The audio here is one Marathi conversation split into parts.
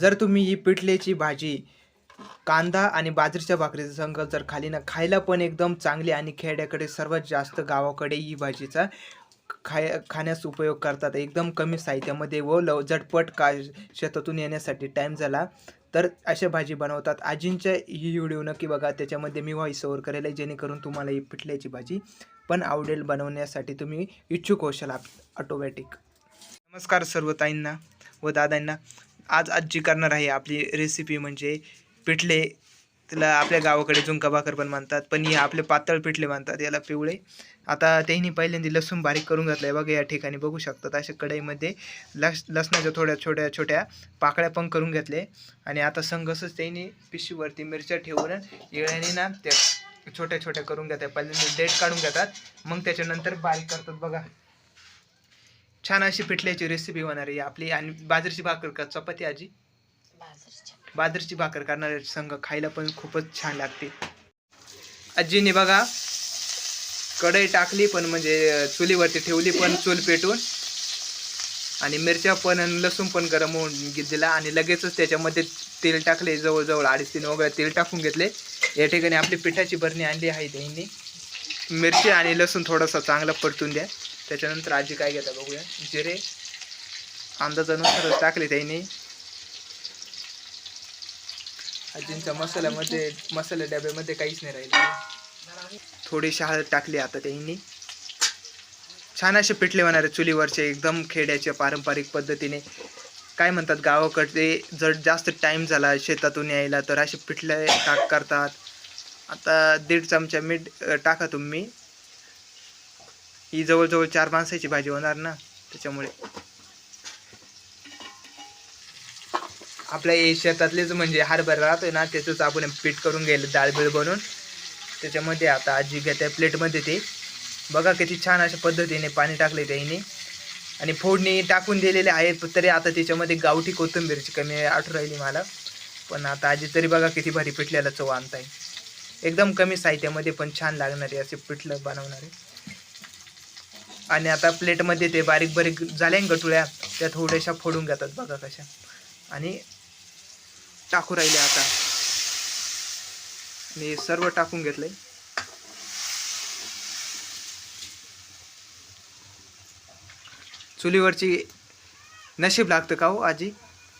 जर तुम्ही ही पिठल्याची भाजी कांदा आणि बाजरीच्या भाकरीचा संघ जर खाली ना खायला पण एकदम चांगली आणि खेड्याकडे सर्वात जास्त गावाकडे ही भाजीचा खाय खाण्यास उपयोग करतात. एकदम कमी साहित्यामध्ये व लव झटपट का शेतातून येण्यासाठी टाईम झाला तर अशा भाजी बनवतात. आजींच्या ही व्हिडिओ नक्की बघा. त्याच्यामध्ये मी व्हॉइस ओव्हर करेल आहे, जेणेकरून तुम्हाला ही पिठल्याची भाजी पण आवडेल बनवण्यासाठी. तुम्ही इच्छुक होशाल ऑटोमॅटिक नमस्कार सर्व ताईंना व दादांना. आज आजी करणार आहे आपली रेसिपी म्हणजे पिठले. त्याला आपल्या गावाकडे झुंका भाकर पण म्हणतात पण हे आपले पातळ पिठले म्हणतात याला पिवळे. आता त्यांनी पहिल्यांदा लसूण बारीक करून घातलं आहे बघा या ठिकाणी बघू शकतात अशा कढईमध्ये लस लसणाच्या थोड्या छोट्या छोट्या पाकळ्या पण करून घेतले. आणि आता संघसच त्यांनी पिशवीवरती मिरच्या ठेवून येळ्याने ना त्या छोट्या छोट्या करून घेतात. पहिल्यांदा डेट काढून घेतात मग त्याच्यानंतर बारीक करतात बघा. छान अशी पिठल्याची रेसिपी होणार आहे आपली. आणि बाजरीची भाकर का? चपाती आजी? बाजरीची भाकर करणारे संघ खायला पण खूपच छान लागते. आजीने बघा कढई टाकली पण म्हणजे चुलीवरती ठेवली पण चूल पेटून. आणि मिरच्या पण आणि लसूण पण गरम होऊन दिला. आणि लगेचच त्याच्यामध्ये तेल टाकले जवळजवळ अडीच तीन वगैरे तेल टाकून घेतले. या ठिकाणी आपली पिठाची भरणी आणली आहे त्यांनी. मिरची आणि लसूण थोडासा चांगला परतून द्या. त्याच्यानंतर आजी काय घेता बघूया. जिरे अंदाजानुसार टाकले त्याने. आजींच्या मसाल्यामध्ये मसाला डब्यामध्ये काहीच नाही राहिले. थोडीशी हळद टाकली आता त्यांनी. छान असे पिठले होणारे चुलीवरचे एकदम खेड्याचे पारंपरिक पद्धतीने. काय म्हणतात गावाकडे जर जास्त टाईम झाला शेतातून यायला तर असे पिठले टाक करतात. आता दीड चमचा मीठ टाका तुम्ही. ही जवळजवळ चार माणसाची भाजी होणार ना त्याच्यामुळे. आपल्या शेतातलेच म्हणजे हरभरा राहतोय ना त्याचंच आपण पीठ करून घ्यायला डाळ बिळ बनवून त्याच्यामध्ये आता आजी घेते प्लेटमध्ये ते. बघा किती छान अशा पद्धतीने पाणी टाकले त्याने. आणि फोडणी टाकून दिलेले आहेत तरी आता त्याच्यामध्ये गावठी कोथिंबीरची कमी आठवण राहिली मला. पण आता आजी तरी बघा किती भारी पिठल्याला चव आणताय. एकदम कमी साहित्यामध्ये पण छान लागणारे असे पिठलं बनवणारे. आणि आता प्लेटमध्ये ते बारीक बारीक झाल्या ना गटुळ्या त्या थोड्याशा फोडून घेतात बघा कशा. आणि टाकू राहिले आता. मी सर्व टाकून घेतलंय. चुलीवरची नशीब लागतं का हो आजी?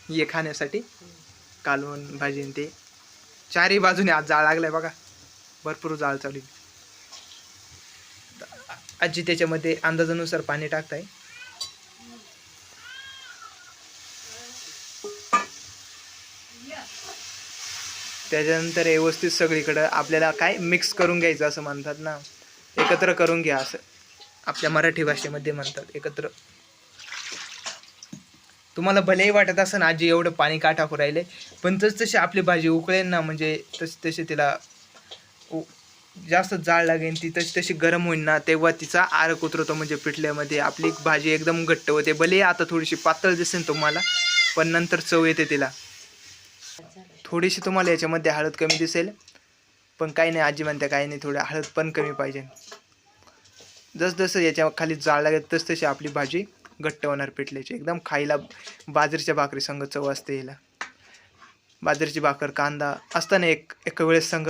ये खाण्यासाठी कालवण भाजी आणि ते. चारही बाजूने आज जाळ लागलाय बघा. भरपूर जाळ चालू आजी त्याच्यामध्ये अंदाजानुसार पाणी टाकताय. त्याच्यानंतर व्यवस्थित सगळीकडं आपल्याला काय मिक्स करून घ्यायचं असं म्हणतात ना. एकत्र करून घ्या असं. आपल्या मराठी भाषेमध्ये म्हणतात एकत्र. तुम्हाला भलेही वाटत असं ना आजी एवढं पाणी का टाकू राहिले पण तस तशी आपली भाजी उकळेल ना म्हणजे तस तशी तिला उ- जास्त जाळ लागेल ती तशी तशी गरम होईल ना तेव्हा तिचा आरक उतरवतो म्हणजे पिठल्यामध्ये. आपली भाजी एकदम घट्ट होते. भले आता थोडीशी पातळ दिसेल तुम्हाला पण नंतर चव येते तिला. थोडीशी तुम्हाला याच्यामध्ये हळद कमी दिसेल पण काही नाही आजी म्हणते काही नाही थोडी हळद पण कमी पाहिजे. जसजसं याच्या खाली जाळ लागेल तसतशी आपली भाजी घट्ट होणार पिठल्याची. एकदम खायला बाजरीच्या भाकरी संघ चव असते हिला. बाजरीची भाकर कांदा असताना एक एका वेळेस संघ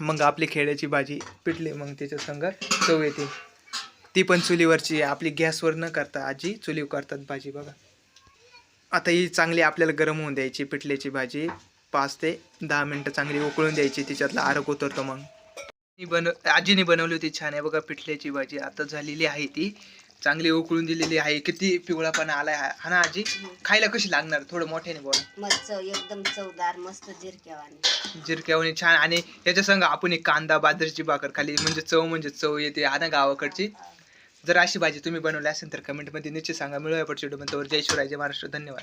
मग आपली खेड्याची भाजी पिठली मग त्याच्या संग चव येते. ती पण चुलीवरची आहे. आपली गॅसवर न करता आजी चुलीवर करतात भाजी बघा. आता ही चांगली आपल्याला गरम होऊन द्यायची पिठल्याची भाजी. पाच ते दहा मिनटं चांगली उकळून द्यायची तिच्यातला आरोग उतरतो मग. मी बन आजीने बनवली होती छान आहे बघा पिठल्याची भाजी. आता झालेली आहे ती. चांगली उकळून दिलेली आहे. किती पिवळापणा आलाय हा हा ना आजी? खायला कशी लागणार? थोडं मोठ्याने बोला. मग चव एकदम चवदार मस्त जिरक्यावानी. जिरक्यावणी छान. आणि याच्या संग आपण एक कांदा बाजरीची भाकर खाली. म्हणजे चव म्हणजे चव येते. हा ना गावाकडची? जर अशी भाजी तुम्ही बनवली असेल तर कमेंटमध्ये निश्चित सांगा. मिळूया पुढच्या व्हिडिओ जय शिवराय जय महाराष्ट्र. धन्यवाद.